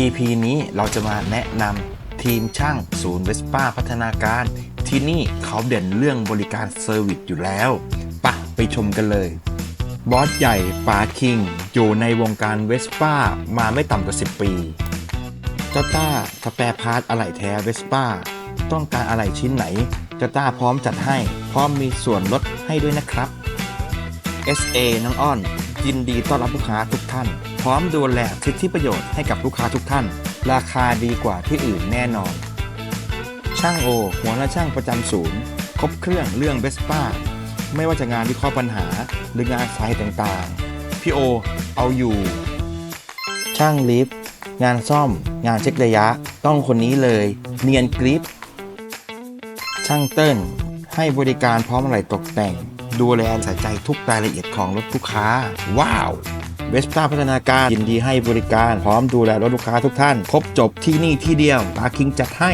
EP นี้เราจะมาแนะนำทีมช่างศูนย์เวสป้าพัฒนาการ ที่นี่เขาเด่นเรื่องบริการเซอร์วิสอยู่แล้วปะไปชมกันเลย บอสใหญ่ป๋าคิง อยู่ในวงการเวสป้ามาไม่ต่ำกว่า 10 ปีเจ้าต้าสแปรพาร์ทอะไหล่แท้เวสป้าต้องการอะไหล่ชิ้นไหนเจ้าต้าพร้อมจัดให้ พร้อมมีส่วนลดให้ด้วยนะครับ SA น้องอ้อน ยินดีต้อนรับลูกค้าทุกท่าน พร้อมดูแลสิทธิประโยชน์ให้กับลูกค้าทุกท่าน ราคาดีกว่าที่อื่นแน่นอน ช่างโอ หัวหน้าช่างประจำศูนย์ ครบเครื่องเรื่องเบสป้า ไม่ว่าจะงานวิเคราะห์ปัญหา หรืองานสาเหตุต่างๆ พี่โอ เอาอยู่ ช่างลิฟต์งานซ่อม งานเช็คระยะ ต้องคนนี้เลย เนียนกริปช่างเติ้ลให้บริการพร้อมอะไรตกแต่ง ดูแลใส่ใจทุกรายละเอียดของรถลูกค้า ว้าวเวสป้าพัฒนาการยินดีให้บริการพร้อมดูแลรถลูกค้าทุกท่าน ครบจบที่นี่ที่เดียวปาคิงจัดให้